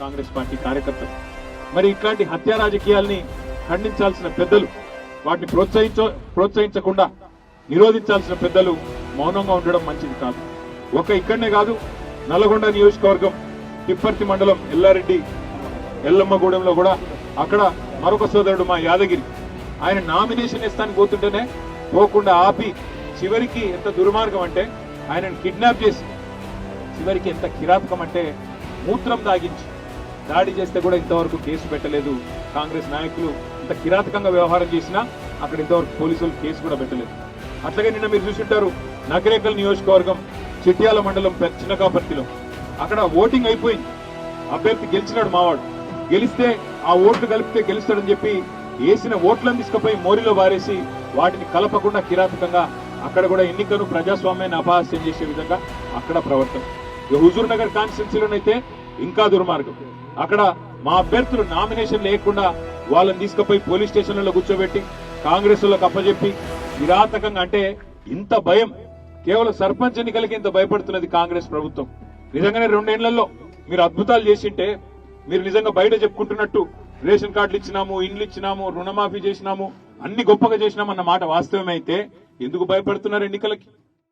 Congress party కార్యకర్తలు. మరి ఇట్లాంటి హత్యా రాజకీయాల్ని ఖండించాల్సిన పెద్దలు వాటిని ప్రోత్సహించ ప్రోత్సహించకుండా నిరోధించాల్సిన పెద్దలు మౌనంగా ఉండడం మంచిది కాదు. ఒక ఇక్కడనే కాదు నల్గొండ నియోజకవర్గం తిప్పర్తి మండలం ఎల్లారెడ్డి ఎల్లమ్మగూడెంలో కూడా అక్కడ మరొక సోదరుడు మా యాదగిరి. ఆయన నామినేషన్ ఇస్తానికి పోతుంటేనే పోకుండా ఆపి చివరికి ఎంత దుర్మార్గం అంటే ఆయనను కిడ్నాప్ చేసి చివరికి ఎంత కిరాతకం అంటే మూత్రం దాగించి దాడి చేస్తే కూడా ఇంతవరకు కేసు పెట్టలేదు. కాంగ్రెస్ నాయకులు ఇంత కిరాతకంగా వ్యవహారం చేసినా అక్కడ ఇంతవరకు పోలీసులు కేసు కూడా పెట్టలేదు. అట్లాగే నిన్న మీరు చూసింటారు నగరేకల్ నియోజకవర్గం చిట్యాల మండలం చిన్నకాపర్తిలో అక్కడ ఓటింగ్ అయిపోయింది. అభ్యర్థి గెలిచినాడు మావాడు. గెలిస్తే ఆ ఓట్లు కలిపితే గెలుస్తాడని చెప్పి వేసిన ఓట్లను తీసుకుపోయి మోరిలో వారేసి వాటిని కలపకుండా కిరాతకంగా అక్కడ కూడా ఎన్నికను ప్రజాస్వామ్యాన్ని అపహాస్యం చేసే విధంగా అక్కడ ప్రవర్తన. ఇక హుజూర్ నగర్ కాన్స్టిట్యున్సీలోనైతే ఇంకా దుర్మార్గం. అక్కడ మా అభ్యర్థులు నామినేషన్ లేకుండా వాళ్ళని తీసుకుపోయి పోలీస్ స్టేషన్లలో కూర్చోబెట్టి కాంగ్రెస్ వాళ్ళకి అప్పచెప్పి నిరాతకంగా అంటే ఇంత భయం కేవలం సర్పంచ్ ఎన్నికలకి ఇంత భయపడుతున్నది కాంగ్రెస్ ప్రభుత్వం. నిజంగానే రెండేళ్ళలో మీరు అద్భుతాలు చేసింటే మీరు నిజంగా బయట చెప్పుకుంటున్నట్టు రేషన్ కార్డులు ఇచ్చినాము ఇండ్లు ఇచ్చినాము రుణమాఫీ చేసినాము అన్ని గొప్పగా చేసినాము అన్న మాట వాస్తవమైతే ఎందుకు భయపడుతున్నారు ఎన్నికలకి?